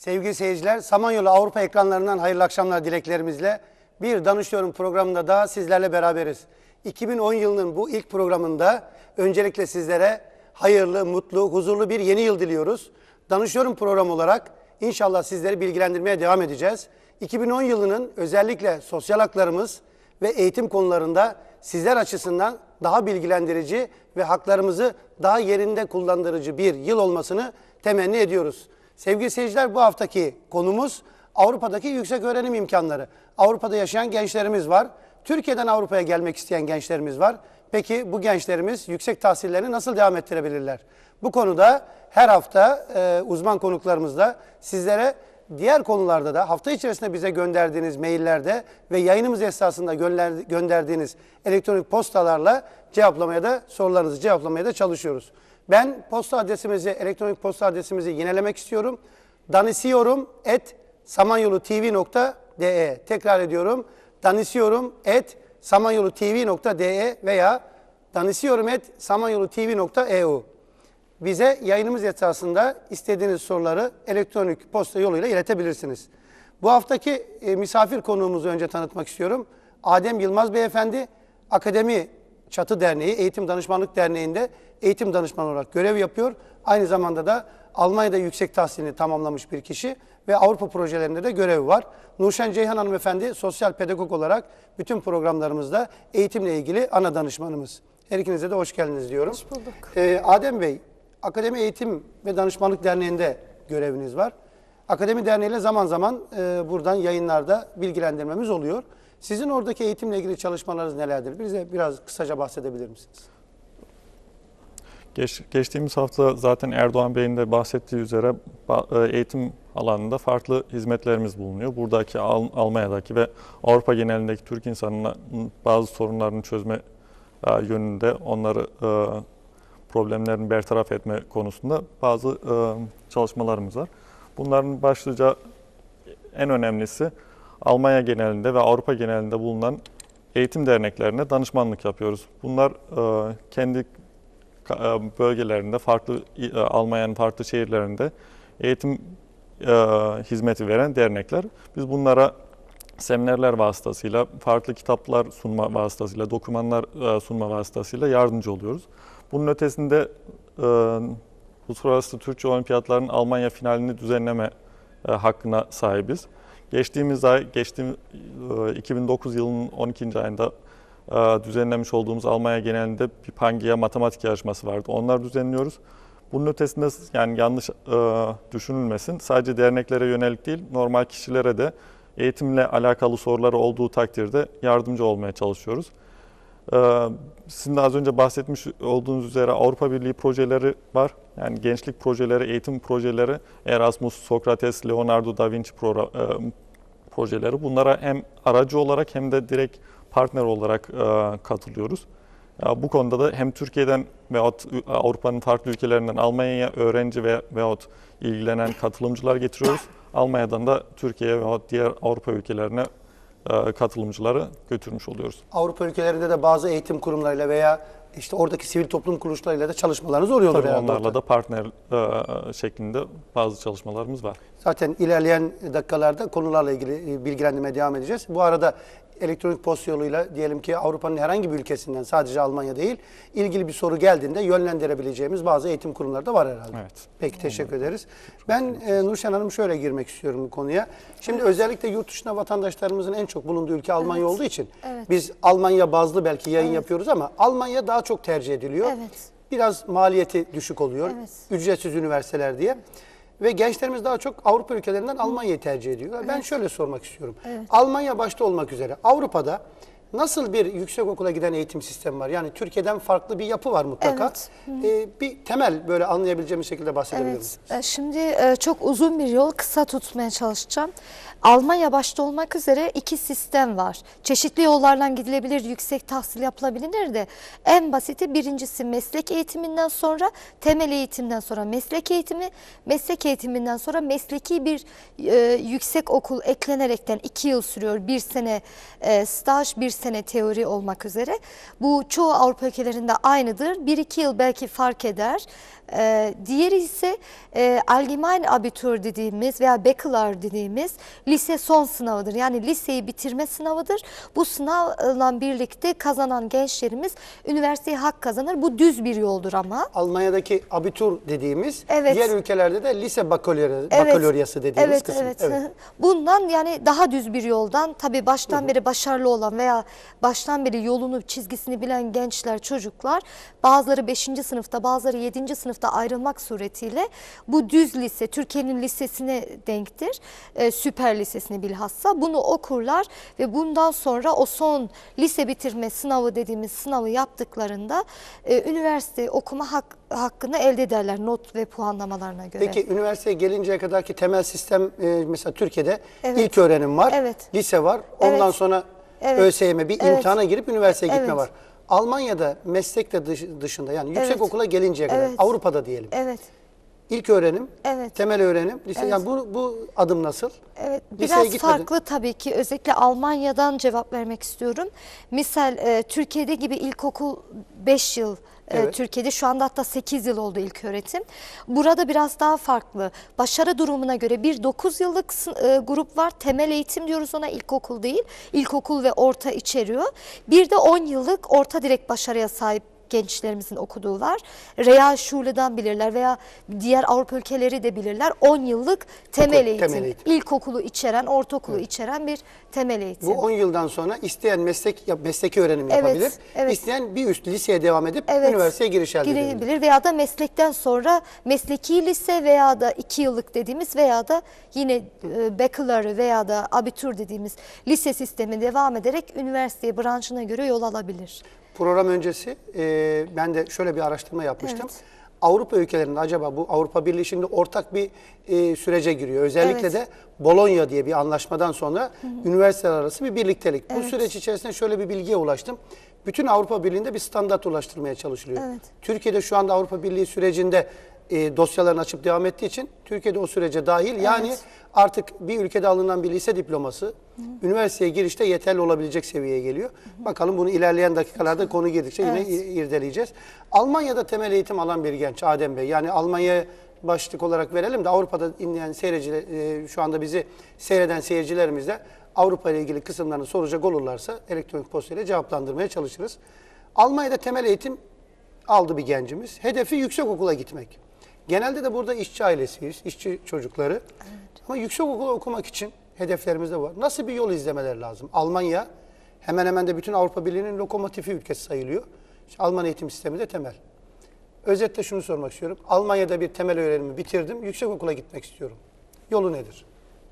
Sevgili seyirciler, Samanyolu Avrupa ekranlarından hayırlı akşamlar dileklerimizle bir Danışıyorum programında daha sizlerle beraberiz. 2010 yılının bu ilk programında öncelikle sizlere hayırlı, mutlu, huzurlu bir yeni yıl diliyoruz. Danışıyorum program olarak inşallah sizleri bilgilendirmeye devam edeceğiz. 2010 yılının özellikle sosyal haklarımız ve eğitim konularında sizler açısından daha bilgilendirici ve haklarımızı daha yerinde kullandırıcı bir yıl olmasını temenni ediyoruz. Sevgili seyirciler bu haftaki konumuz Avrupa'daki yüksek öğrenim imkanları. Avrupa'da yaşayan gençlerimiz var. Türkiye'den Avrupa'ya gelmek isteyen gençlerimiz var. Peki bu gençlerimiz yüksek tahsillerini nasıl devam ettirebilirler? Bu konuda her hafta e, uzman konuklarımızla sizlere diğer konularda da hafta içerisinde bize gönderdiğiniz maillerde ve yayınımız esasında gönder- gönderdiğiniz elektronik postalarla cevaplamaya da sorularınızı cevaplamaya da çalışıyoruz. Ben posta adresimizi, elektronik posta adresimizi yinelemek istiyorum. Danisiyorum et samanyolutv.de Tekrar ediyorum. Danisiyorum et samanyolutv.de veya danisiyorum et samanyolutv.eu bize yayınımız esasında istediğiniz soruları elektronik posta yoluyla iletebilirsiniz. Bu haftaki e, misafir konuğumuzu önce tanıtmak istiyorum. Adem Yılmaz Beyefendi, Akademi Çatı Derneği, Eğitim Danışmanlık Derneği'nde eğitim danışmanı olarak görev yapıyor. Aynı zamanda da Almanya'da yüksek tahsilini tamamlamış bir kişi ve Avrupa projelerinde de görevi var. Nurşen Ceyhan Hanımefendi sosyal pedagog olarak bütün programlarımızda eğitimle ilgili ana danışmanımız. Her ikinize de hoş geldiniz diyorum. Hoş bulduk. Ee, Adem Bey, Akademi Eğitim ve Danışmanlık Derneği'nde göreviniz var. Akademi Derneği ile zaman zaman e, buradan yayınlarda bilgilendirmemiz oluyor. Sizin oradaki eğitimle ilgili çalışmalarınız nelerdir? Bize biraz kısaca bahsedebilir misiniz? Geç, geçtiğimiz hafta zaten Erdoğan Bey'in de bahsettiği üzere e, eğitim alanında farklı hizmetlerimiz bulunuyor. Buradaki Al- Almanya'daki ve Avrupa genelindeki Türk insanının bazı sorunlarını çözme e, yönünde onları e, problemlerini bertaraf etme konusunda bazı e, çalışmalarımız var. Bunların başlıca en önemlisi Almanya genelinde ve Avrupa genelinde bulunan eğitim derneklerine danışmanlık yapıyoruz. Bunlar e, kendi e, bölgelerinde, farklı e, Almanya'nın farklı şehirlerinde eğitim hizmeti veren dernekler. Biz bunlara seminerler vasıtasıyla, farklı kitaplar sunma vasıtasıyla, dokümanlar sunma vasıtasıyla yardımcı oluyoruz. Bunun ötesinde Uluslararası Türkçe Olimpiyatlarının Almanya finalini düzenleme hakkına sahibiz. Geçtiğimiz ay, geçtiğim e, 2009 yılının 12. ayında e, düzenlemiş olduğumuz Almanya genelinde bir Pangia matematik yarışması vardı. Onlar düzenliyoruz. Bunun ötesinde yani yanlış e, düşünülmesin. Sadece derneklere yönelik değil, normal kişilere de eğitimle alakalı soruları olduğu takdirde yardımcı olmaya çalışıyoruz. Ee, Sizin de az önce bahsetmiş olduğunuz üzere Avrupa Birliği projeleri var. Yani gençlik projeleri, eğitim projeleri, Erasmus, Sokrates, Leonardo da Vinci e, projeleri. Bunlara hem aracı olarak hem de direkt partner olarak e, katılıyoruz. Bu konuda da hem Türkiye'den veyahut Avrupa'nın farklı ülkelerinden Almanya'ya öğrenci ve veyahut ilgilenen katılımcılar getiriyoruz. Almanya'dan da Türkiye'ye veyahut diğer Avrupa ülkelerine katılımcıları götürmüş oluyoruz. Avrupa ülkelerinde de bazı eğitim kurumlarıyla veya işte oradaki sivil toplum kuruluşlarıyla da çalışmalarınız oluyordur Tabii onlarla orada. da partner e, şeklinde bazı çalışmalarımız var. Zaten ilerleyen dakikalarda konularla ilgili e, bilgilendirmeye devam edeceğiz. Bu arada elektronik posta yoluyla diyelim ki Avrupa'nın herhangi bir ülkesinden sadece Almanya değil ilgili bir soru geldiğinde yönlendirebileceğimiz bazı eğitim kurumları da var herhalde. Evet. Peki teşekkür ederiz. Ben e, Nurşen Hanım şöyle girmek istiyorum bu konuya. Şimdi özellikle yurt dışında vatandaşlarımızın en çok bulunduğu ülke Almanya olduğu için Evet. biz Almanya bazlı belki yayın yapıyoruz ama Almanya daha çok tercih ediliyor. Evet. Biraz maliyeti düşük oluyor. Evet. Ücretsiz üniversiteler diye. Ve gençlerimiz daha çok Avrupa ülkelerinden Almanya'yı tercih ediyorlar. Ben şöyle sormak istiyorum. Almanya başta olmak üzere Avrupa'da nasıl bir yüksek okula giden eğitim sistemi var? Yani Türkiye'den farklı bir yapı var mutlaka. Evet. Ee, bir temel böyle anlayabileceğimiz şekilde bahsedebilir misiniz? Evet, e, şimdi e, çok uzun bir yol kısa tutmaya çalışacağım. Almanya başta olmak üzere iki sistem var. Çeşitli yollardan gidilebilir, yüksek tahsil yapılabilir de en basiti birincisi meslek eğitiminden sonra temel eğitimden sonra meslek eğitimi, meslek eğitiminden sonra mesleki bir e, yüksek okul eklenerekten iki yıl sürüyor. Bir sene e, staj, bir sene teori olmak üzere. Bu çoğu Avrupa ülkelerinde aynıdır. 1-2 yıl belki fark eder. Ee, diğeri ise e, Allgemein Abitur dediğimiz veya Bachelor dediğimiz lise son sınavıdır. Yani liseyi bitirme sınavıdır. Bu sınavla birlikte kazanan gençlerimiz üniversiteye hak kazanır. Bu düz bir yoldur ama. Almanya'daki abitur dediğimiz, Evet. diğer ülkelerde de lise bakalorya, Evet, bakaloryası dediğimiz evet, kısım. Evet, Bundan yani daha düz bir yoldan tabii baştan beri başarılı olan veya baştan beri yolunu çizgisini bilen gençler, çocuklar bazıları 5. sınıfta bazıları 7. sınıfta ayrılmak suretiyle bu düz lise Türkiye'nin lisesine denktir. Ee, süper lisesine bilhassa bunu okurlar ve bundan sonra o son lise bitirme sınavı dediğimiz sınavı yaptıklarında e, üniversite okuma hak, hakkını elde ederler not ve puanlamalarına göre. Peki üniversiteye gelinceye kadarki temel sistem e, mesela Türkiye'de Evet. ilk öğrenim var, Evet. lise var. Ondan Evet. sonra Evet. ÖSYM bir Evet. imtihana girip üniversiteye gitme Evet. var. Almanya'da meslek de dış- dışında yani yüksek Evet. okula gelinceye kadar Evet. Avrupa'da diyelim. Evet. İlk öğrenim, Evet. temel öğrenim, lise Evet. yani bu bu adım nasıl? Evet, Liseye biraz gitmedin. farklı tabii ki. Özellikle Almanya'dan cevap vermek istiyorum. Misal e, Türkiye'de gibi ilkokul 5 yıl Evet. Türkiye'de şu anda hatta 8 yıl oldu ilk öğretim. Burada biraz daha farklı. Başarı durumuna göre bir 9 yıllık e, grup var. Temel eğitim diyoruz ona ilkokul değil. İlkokul ve orta içeriyor. Bir de 10 yıllık orta direkt başarıya sahip gençlerimizin okuduğu var. Real Schule'dan bilirler veya diğer Avrupa ülkeleri de bilirler. 10 yıllık temel Okul, eğitim. temel eğitim. İlkokulu içeren, ortaokulu içeren bir temel eğitim. Bu 10 yıldan sonra isteyen meslek mesleki öğrenim Evet, yapabilir. evet. İsteyen bir üst liseye devam edip Evet. üniversiteye giriş elde edebilir. veya da meslekten sonra mesleki lise veya da 2 yıllık dediğimiz veya da yine e, bachelor veya da abitur dediğimiz lise sistemi devam ederek üniversiteye branşına göre yol alabilir. Program öncesi e, ben de şöyle bir araştırma yapmıştım. Evet. Avrupa ülkelerinde acaba bu Avrupa Birliği şimdi ortak bir e, sürece giriyor. Özellikle Evet. de Bologna diye bir anlaşmadan sonra üniversiteler arası bir birliktelik. Bu Evet. süreç içerisinde şöyle bir bilgiye ulaştım. Bütün Avrupa Birliği'nde bir standart ulaştırmaya çalışılıyor. Evet. Türkiye'de şu anda Avrupa Birliği sürecinde e, dosyalarını açıp devam ettiği için Türkiye'de o sürece dahil. Yani Evet. Artık bir ülkede alınan bir lise diploması üniversiteye girişte yeterli olabilecek seviyeye geliyor. Bakalım bunu ilerleyen dakikalarda konu girdikçe yine Evet. i- irdeleyeceğiz. Almanya'da temel eğitim alan bir genç Adem Bey. Yani Almanya başlık olarak verelim de Avrupa'da dinleyen seyirciler, e, şu anda bizi seyreden seyircilerimiz de Avrupa ile ilgili kısımlarını soracak olurlarsa elektronik postayla cevaplandırmaya çalışırız. Almanya'da temel eğitim aldı bir gencimiz. Hedefi yüksek okula gitmek. Genelde de burada işçi ailesiyiz, işçi çocukları. Ama yüksek okulu okumak için hedeflerimiz de var. Nasıl bir yol izlemeler lazım? Almanya hemen hemen de bütün Avrupa Birliği'nin lokomotifi ülkesi sayılıyor. İşte Alman eğitim sistemi de temel. Özetle şunu sormak istiyorum. Almanya'da bir temel öğrenimi bitirdim, yüksek okula gitmek istiyorum. Yolu nedir?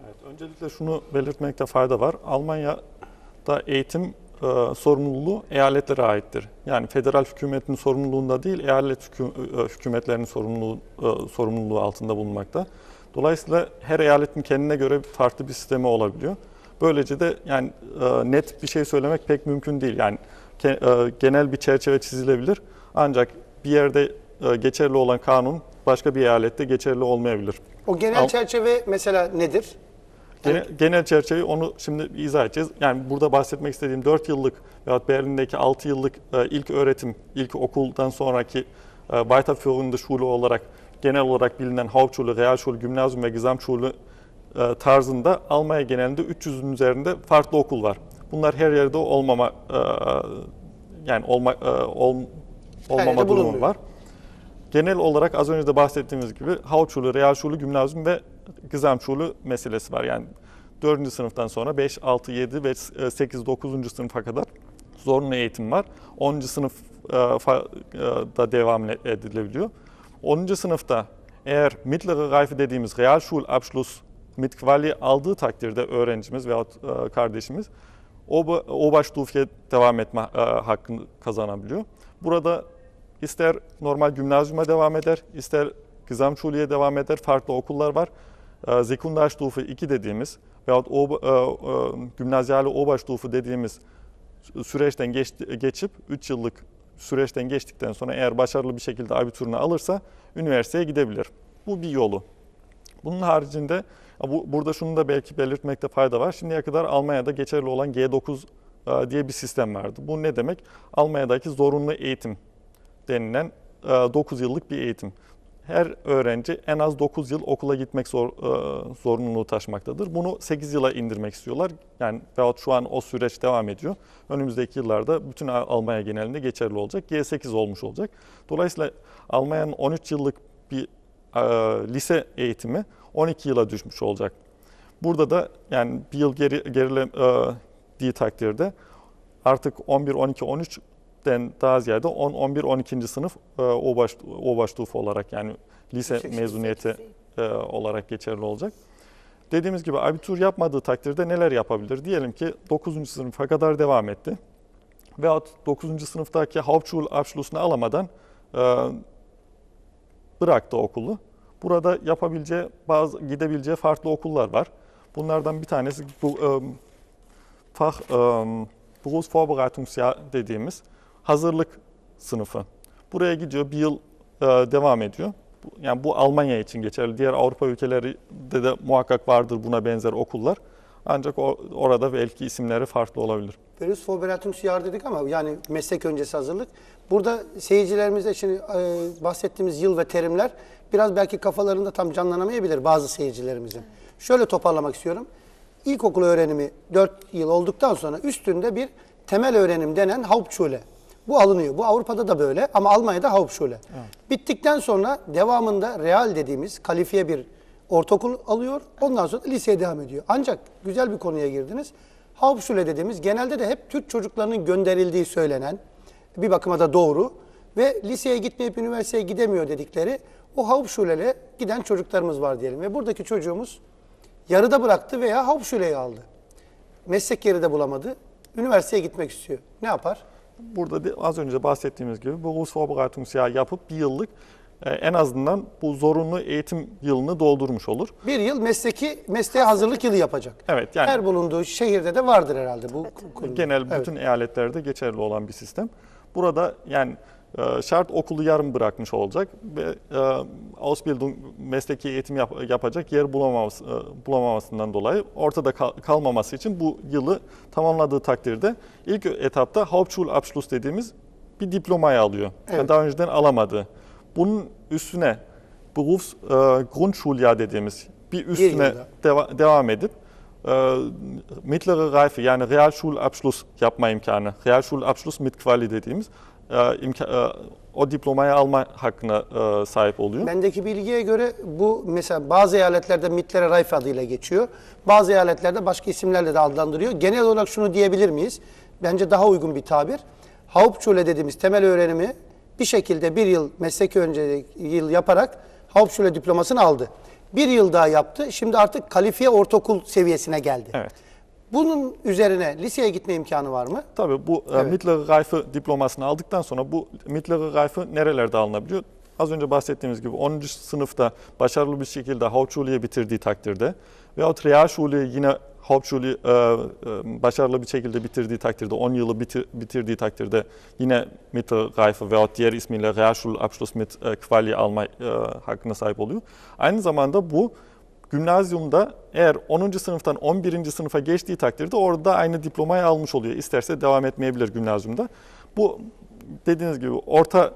Evet, öncelikle şunu belirtmekte fayda var. Almanya'da eğitim e, sorumluluğu eyaletlere aittir. Yani federal hükümetin sorumluluğunda değil, eyalet e, hükümetlerinin sorumluluğu, e, sorumluluğu altında bulunmakta. Dolayısıyla her eyaletin kendine göre farklı bir sistemi olabiliyor. Böylece de yani e, net bir şey söylemek pek mümkün değil. Yani ke- e, genel bir çerçeve çizilebilir. Ancak bir yerde e, geçerli olan kanun başka bir eyalette geçerli olmayabilir. O genel Al- çerçeve mesela nedir? Genel, genel çerçeveyi onu şimdi izah edeceğiz. Yani burada bahsetmek istediğim 4 yıllık veyahut Berlin'deki 6 yıllık e, ilk öğretim, ilk okuldan sonraki e, Weiterführende Schule olarak genel olarak bilinen Hauptschule, Realschule, Gymnasium ve Gesamtschule e, tarzında Almanya genelinde 300'ün üzerinde farklı okul var. Bunlar her yerde olmama e, yani olma, e, ol, olmama durumu bulunmuyor. var. Genel olarak az önce de bahsettiğimiz gibi Hauptschule, Realschule, Gymnasium ve Gesamtschule meselesi var. Yani 4. sınıftan sonra 5, 6, 7 ve 8, 9. sınıfa kadar zorunlu eğitim var. 10. sınıf e, e, da devam edilebiliyor. 10. sınıfta eğer mittlere Reife dediğimiz Realschulabschluss mit Quali aldığı takdirde öğrencimiz veyahut e, kardeşimiz Ober, Oberstufe'ye devam etme e, hakkını kazanabiliyor. Burada ister normal gimnazyuma devam eder, ister Gesamtschule'ye devam eder. Farklı okullar var. Sekundarstufe 2 dediğimiz veyahut Ober, e, e, Oberstufe dediğimiz süreçten geçti, geçip 3 yıllık süreçten geçtikten sonra eğer başarılı bir şekilde abiturunu alırsa üniversiteye gidebilir. Bu bir yolu. Bunun haricinde bu, burada şunu da belki belirtmekte fayda var. Şimdiye kadar Almanya'da geçerli olan G9 e, e, diye bir sistem vardı. Bu ne demek? Almanya'daki zorunlu eğitim denilen 9 yıllık bir eğitim. Her öğrenci en az 9 yıl okula gitmek zor, e, zorunluluğu taşımaktadır. Bunu 8 yıla indirmek istiyorlar. Yani veyahut şu an o süreç devam ediyor. Önümüzdeki yıllarda bütün Al- Almanya genelinde geçerli olacak. G8 olmuş olacak. Dolayısıyla Almanya'nın 13 yıllık bir e, lise eğitimi 12 yıla düşmüş olacak. Burada da yani bir yıl geri, gerilediği takdirde artık 11, 12, 13'ten daha ziyade 10, 11, 12. sınıf e, Obaş, Oberstufe olarak yani lise Yüksek mezuniyeti e, olarak geçerli olacak. Dediğimiz gibi abitur yapmadığı takdirde neler yapabilir? Diyelim ki 9. sınıfa kadar devam etti. Veyahut 9. sınıftaki Hauptschulabschluss'unu alamadan e, bıraktı okulu. Burada yapabileceği, bazı gidebileceği farklı okullar var. Bunlardan bir tanesi bu Fach Berufsvorbereitungsjahr dediğimiz hazırlık sınıfı. Buraya gidiyor, bir yıl e, devam ediyor. Yani bu Almanya için geçerli. Diğer Avrupa ülkelerinde de muhakkak vardır buna benzer okullar. Ancak o, orada belki isimleri farklı olabilir. Berufsvorbereitungsjahr dedik ama yani meslek öncesi hazırlık. Burada seyircilerimize şimdi e, bahsettiğimiz yıl ve terimler biraz belki kafalarında tam canlanamayabilir bazı seyircilerimizin. Şöyle toparlamak istiyorum. İlkokul öğrenimi 4 yıl olduktan sonra üstünde bir temel öğrenim denen Hauptschule. Bu alınıyor. Bu Avrupa'da da böyle ama Almanya'da Hauptschule. Bittikten sonra devamında real dediğimiz kalifiye bir ortaokul alıyor. Ondan sonra liseye devam ediyor. Ancak güzel bir konuya girdiniz. Hauptschule dediğimiz genelde de hep Türk çocuklarının gönderildiği söylenen bir bakıma da doğru ve liseye gitmeyip üniversiteye gidemiyor dedikleri o Hauptschule'le giden çocuklarımız var diyelim. Ve buradaki çocuğumuz yarıda bıraktı veya Hauptschule'yi aldı. Meslek yeri de bulamadı. Üniversiteye gitmek istiyor. Ne yapar? Burada az önce bahsettiğimiz gibi Berufsvorbereitungsjahr yapıp bir yıllık e, en azından bu zorunlu eğitim yılını doldurmuş olur. Bir yıl mesleki mesleğe hazırlık yılı yapacak. Evet yani Her bulunduğu şehirde de vardır herhalde bu konu. genel Evet. bütün eyaletlerde geçerli olan bir sistem. Burada yani şart okulu yarım bırakmış olacak ve e, Ausbildung mesleki eğitim yap- yapacak yer bulamaması, e, bulamamasından dolayı ortada kal- kalmaması için bu yılı tamamladığı takdirde ilk etapta Hauptschulabschluss dediğimiz bir diplomayı alıyor. Yani Evet. daha önceden alamadığı. Bunun üstüne Berufs e, Grundschuljahr dediğimiz bir üstüne deva- devam edip e, mittlere Reife yani Realschulabschluss yapma imkanı, Realschulabschluss mit Quali dediğimiz imka- e, o diplomayı alma hakkına e, sahip oluyor. Bendeki bilgiye göre bu mesela bazı eyaletlerde Mittlere Reif adıyla geçiyor. Bazı eyaletlerde başka isimlerle de adlandırıyor. Genel olarak şunu diyebilir miyiz? Bence daha uygun bir tabir. Hauptschule dediğimiz temel öğrenimi bir şekilde bir yıl meslek önce yıl yaparak Hauptschule diplomasını aldı. Bir yıl daha yaptı. Şimdi artık kalifiye ortaokul seviyesine geldi. Evet. Bunun üzerine liseye gitme imkanı var mı? Tabii bu e, Evet. Mittlere Reife diplomasını aldıktan sonra bu Mittlere Reife nerelerde alınabiliyor? Az önce bahsettiğimiz gibi 10. sınıfta başarılı bir şekilde Hauptschule'yi bitirdiği takdirde veyahut Realschule yine Hauptschule e, e, başarılı bir şekilde bitirdiği takdirde 10 yılı bitir- bitirdiği takdirde yine Mittlere Reife veyahut diğer ismiyle Realschulabschluss mit Quali alma hakkına sahip oluyor. Aynı zamanda bu Gümnazyumda eğer 10. sınıftan 11. sınıfa geçtiği takdirde orada aynı diplomayı almış oluyor. İsterse devam etmeyebilir gümnazyumda. Bu dediğiniz gibi orta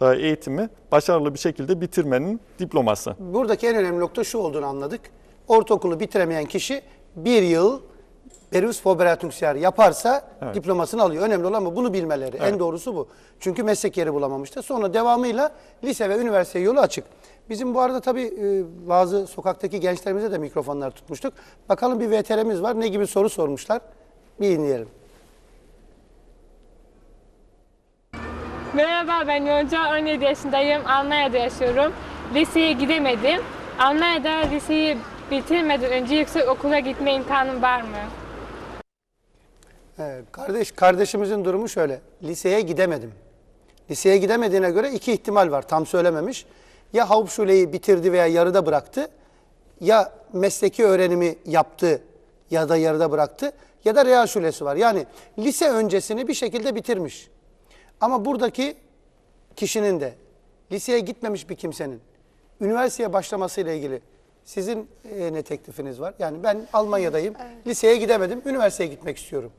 e, eğitimi başarılı bir şekilde bitirmenin diploması. Buradaki en önemli nokta şu olduğunu anladık. Ortaokulu bitiremeyen kişi bir yıl Berufsvorbereitungsjahr yaparsa Evet. diplomasını alıyor. Önemli olan bu. Bunu bilmeleri. En Evet. doğrusu bu. Çünkü meslek yeri bulamamıştı. Sonra devamıyla lise ve üniversite yolu açık. Bizim bu arada tabii e, bazı sokaktaki gençlerimize de mikrofonlar tutmuştuk. Bakalım bir VTR'miz var. Ne gibi soru sormuşlar? Bir dinleyelim. Merhaba ben Yonca, 17 yaşındayım. Almanya'da yaşıyorum. Liseye gidemedim. Almanya'da liseyi bitirmeden önce yüksek okula gitme imkanım var mı? Evet, kardeş kardeşimizin durumu şöyle. Liseye gidemedim. Liseye gidemediğine göre iki ihtimal var. Tam söylememiş. Ya Hauptschule'yi bitirdi veya yarıda bıraktı. Ya mesleki öğrenimi yaptı ya da yarıda bıraktı. Ya da Realschulesi var. Yani lise öncesini bir şekilde bitirmiş. Ama buradaki kişinin de liseye gitmemiş bir kimsenin üniversiteye başlamasıyla ilgili sizin e, ne teklifiniz var? Yani ben Almanya'dayım. Liseye gidemedim. Üniversiteye gitmek istiyorum.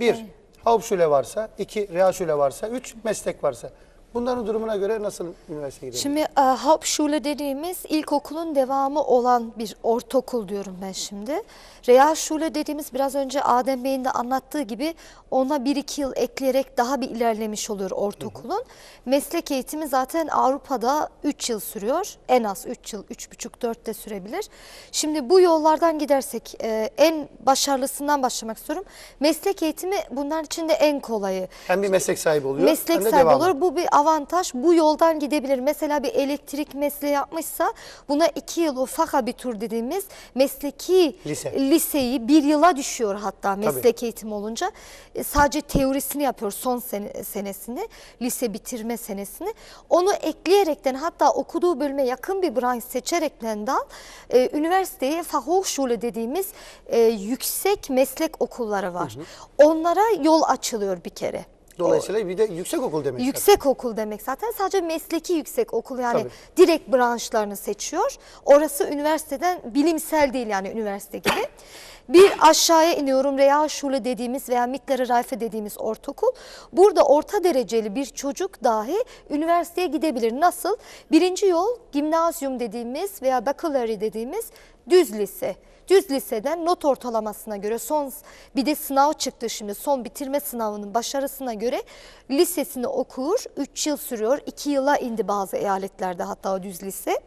Bir, Hauptschule varsa, iki, Realschule varsa, üç, meslek varsa. Bunların durumuna göre nasıl üniversiteye gidelim? Şimdi e, Hauptschule dediğimiz ilkokulun devamı olan bir ortaokul diyorum ben şimdi. Realschule dediğimiz biraz önce Adem Bey'in de anlattığı gibi ona bir iki yıl ekleyerek daha bir ilerlemiş oluyor ortaokulun. Meslek eğitimi zaten Avrupa'da 3 yıl sürüyor. En az 3 yıl, 3,5-4 de sürebilir. Şimdi bu yollardan gidersek e, en başarılısından başlamak istiyorum. Meslek eğitimi bunların içinde en kolayı. Hem bir meslek sahibi oluyor, Meslek hem de sahibi devamı. olur. Bu bir avantaj. Bu yoldan gidebilir. Mesela bir elektrik mesleği yapmışsa buna iki yıl o fakabitur dediğimiz mesleki Lise. liseyi bir yıla düşüyor hatta meslek eğitimi olunca. E, sadece teorisini yapıyor son sene, senesini, lise bitirme senesini. Onu ekleyerekten hatta okuduğu bölüme yakın bir branş seçerekten dal e, üniversiteye Fachhochschule dediğimiz e, yüksek meslek okulları var. Onlara yol açılıyor bir kere. Dolayısıyla bir de yüksek okul demek. zaten. Yüksek okul demek zaten sadece mesleki yüksek okul yani Tabii. direkt branşlarını seçiyor. Orası üniversiteden bilimsel değil yani üniversite gibi. Bir aşağıya iniyorum Realschule dediğimiz veya Mittlere Reife dediğimiz ortaokul. Burada orta dereceli bir çocuk dahi üniversiteye gidebilir. Nasıl? Birinci yol gimnazyum dediğimiz veya baccalaureate dediğimiz düz lise. Düz liseden not ortalamasına göre son bir de sınav çıktı şimdi son bitirme sınavının başarısına göre lisesini okur 3 yıl sürüyor 2 yıla indi bazı eyaletlerde hatta o düz lise.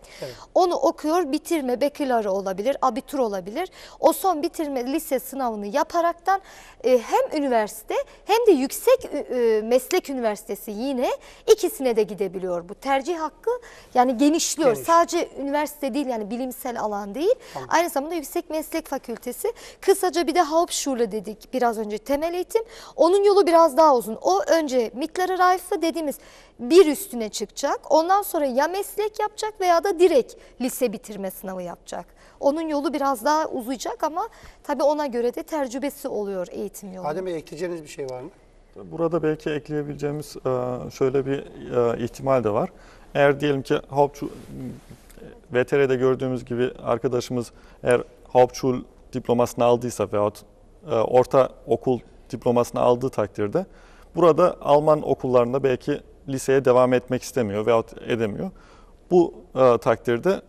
Onu okuyor bitirme bekilari olabilir abitur olabilir. O son bitirme lise sınavını yaparaktan e, hem üniversite hem de yüksek e, meslek üniversitesi yine ikisine de gidebiliyor. Bu tercih hakkı yani genişliyor. Geniş. Sadece üniversite değil yani bilimsel alan değil. Aynı zamanda yüksek meslek fakültesi. Kısaca bir de Hauptschule dedik biraz önce temel eğitim. Onun yolu biraz daha uzun. O önce Mittlere Reife dediğimiz bir üstüne çıkacak. Ondan sonra ya meslek yapacak veya da direkt lise bitirme sınavı yapacak. Onun yolu biraz daha uzayacak ama tabii ona göre de tecrübesi oluyor eğitim yolu. Adem Bey ekleyeceğiniz bir şey var mı? Burada belki ekleyebileceğimiz e, şöyle bir e, ihtimal de var. Eğer diyelim ki Hauptschule, VTR'de gördüğümüz gibi arkadaşımız eğer Hauptschul diplomasını aldıysa veyahut e, orta okul diplomasını aldığı takdirde burada Alman okullarında belki liseye devam etmek istemiyor veyahut edemiyor. Bu e, takdirde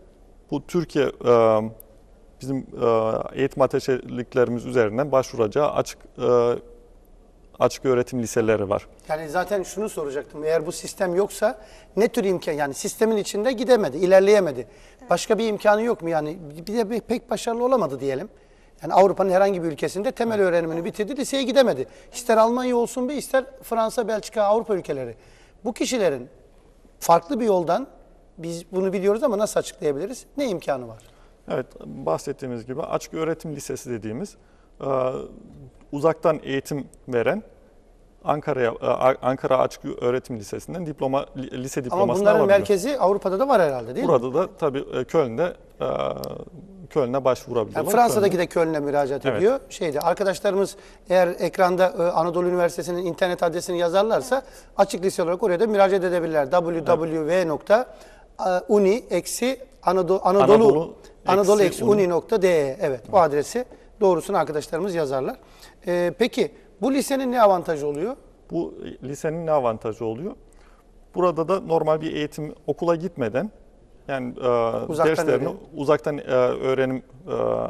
bu Türkiye e, bizim e, eğitim ateşeliklerimiz üzerinden başvuracağı açık e, açık öğretim liseleri var. Yani zaten şunu soracaktım. Eğer bu sistem yoksa ne tür imkan yani sistemin içinde gidemedi, ilerleyemedi. Başka bir imkanı yok mu yani? Bir de pek başarılı olamadı diyelim. Yani Avrupa'nın herhangi bir ülkesinde temel öğrenimini bitirdi, liseye gidemedi. İster Almanya olsun bir, ister Fransa, Belçika, Avrupa ülkeleri. Bu kişilerin farklı bir yoldan biz bunu biliyoruz ama nasıl açıklayabiliriz? Ne imkanı var? Evet, bahsettiğimiz gibi açık öğretim lisesi dediğimiz uzaktan eğitim veren Ankara'ya e, Ankara Açık Öğretim Lisesi'nden diploma li- lise Ama diplomasını bunların alabiliyor. merkezi Avrupa'da da var herhalde değil mi? Burada da tabii e, Köln'de e, Köln'e başvurabiliyorlar. Yani Fransa'daki Köln'de- de Köln'e müracaat Evet. ediyor. Şeyde arkadaşlarımız eğer ekranda Anadolu Üniversitesi'nin internet adresini yazarlarsa açık lise olarak oraya da müracaat edebilirler. www.uni eksi Anadolu Anadolu Anadolu Anadolu adresi doğrusunu arkadaşlarımız yazarlar. E, peki bu lisenin ne avantajı oluyor? Bu lisenin ne avantajı oluyor? Burada da normal bir eğitim okula gitmeden yani e, Uzaktan derslerini öğrenim. uzaktan e, öğrenim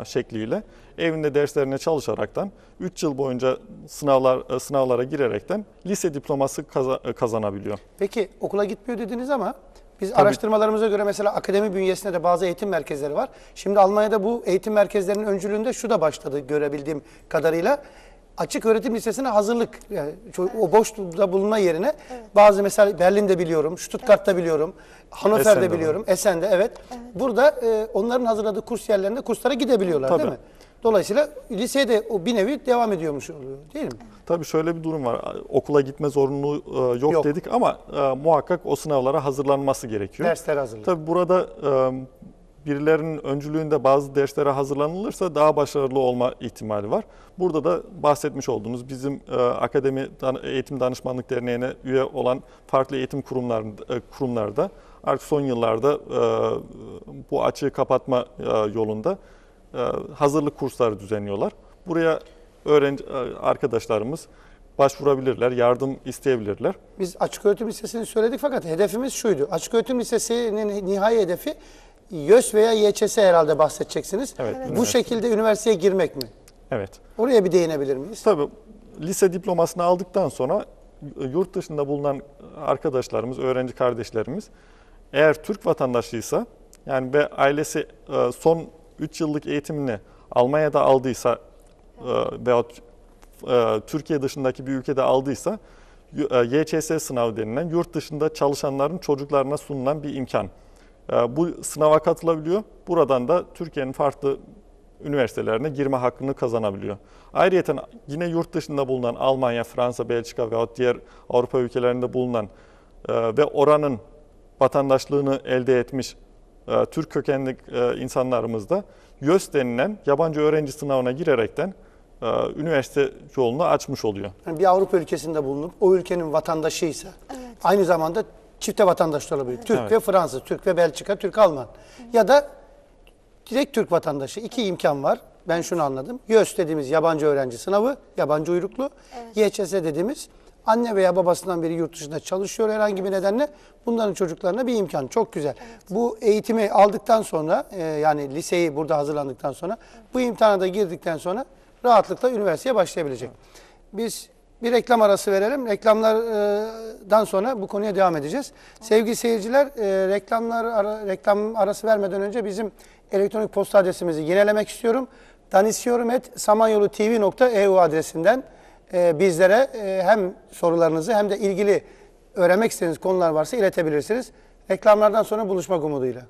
e, şekliyle evinde derslerine çalışaraktan 3 yıl boyunca sınavlar e, sınavlara girerekten lise diploması kaza- e, kazanabiliyor. Peki okula gitmiyor dediniz ama biz araştırmalarımıza göre mesela akademi bünyesinde de bazı eğitim merkezleri var. Şimdi Almanya'da bu eğitim merkezlerinin öncülüğünde şu da başladı görebildiğim kadarıyla. Açık öğretim lisesine hazırlık, yani o boşlukta bulunma yerine bazı mesela Berlin'de biliyorum, Stuttgart'ta biliyorum, Hannover'de Essen'de var. biliyorum, Essen'de evet. Burada e, onların hazırladığı kurs yerlerinde kurslara gidebiliyorlar değil Tabii. mi? Dolayısıyla liseye de o bir nevi devam ediyormuş oluyor değil mi? Tabii şöyle bir durum var. Okula gitme zorunluluğu e, yok, Yok. dedik ama e, muhakkak o sınavlara hazırlanması gerekiyor. Dersler hazırlık. Tabii burada e, birilerinin öncülüğünde bazı derslere hazırlanılırsa daha başarılı olma ihtimali var. Burada da bahsetmiş olduğumuz bizim e, Akademi Dan- Eğitim Danışmanlık Derneği'ne üye olan farklı eğitim kurumlarında, e, kurumlarda artık son yıllarda e, bu açığı kapatma e, yolunda hazırlık kursları düzenliyorlar. Buraya öğrenci e, arkadaşlarımız başvurabilirler, yardım isteyebilirler. Biz açık öğretim lisesini söyledik fakat hedefimiz şuydu. Açık öğretim lisesinin nihai hedefi YÖS veya YÇS herhalde bahsedeceksiniz. Evet, Bu üniversite. şekilde üniversiteye girmek mi? Evet. Oraya bir değinebilir miyiz? Tabii lise diplomasını aldıktan sonra yurt dışında bulunan arkadaşlarımız, öğrenci kardeşlerimiz eğer Türk vatandaşıysa yani ve ailesi e, son 3 yıllık eğitimini Almanya'da aldıysa e, veyahut e, Türkiye dışındaki bir ülkede aldıysa y- e, YÇS sınavı denilen yurt dışında çalışanların çocuklarına sunulan bir imkan. Bu sınava katılabiliyor. Buradan da Türkiye'nin farklı üniversitelerine girme hakkını kazanabiliyor. Ayrıca yine yurt dışında bulunan Almanya, Fransa, Belçika veya diğer Avrupa ülkelerinde bulunan ve oranın vatandaşlığını elde etmiş Türk kökenli e, insanlarımız da YÖS denilen yabancı öğrenci sınavına girerekten e, üniversite yolunu açmış oluyor. Yani bir Avrupa ülkesinde bulunup o ülkenin vatandaşıysa aynı zamanda çifte vatandaş da olabilir. Türk Evet. ve Fransız, Türk ve Belçika, Türk Alman. Ya da direkt Türk vatandaşı. İki imkan var. Ben şunu anladım. YÖS dediğimiz yabancı öğrenci sınavı, yabancı uyruklu. YÇS dediğimiz anne veya babasından biri yurt dışında çalışıyor herhangi bir nedenle. Bunların çocuklarına bir imkan. Çok güzel. Bu eğitimi aldıktan sonra e, yani liseyi burada hazırlandıktan sonra bu imtihana da girdikten sonra rahatlıkla üniversiteye başlayabilecek. Biz bir reklam arası verelim. Reklamlardan sonra bu konuya devam edeceğiz. Sevgili seyirciler, e, reklamlar ara- reklam arası vermeden önce bizim elektronik posta adresimizi yinelemek istiyorum. danisiyorum@samanyolu.tv.eu adresinden e, bizlere e, hem sorularınızı hem de ilgili öğrenmek istediğiniz konular varsa iletebilirsiniz. Reklamlardan sonra buluşmak umuduyla.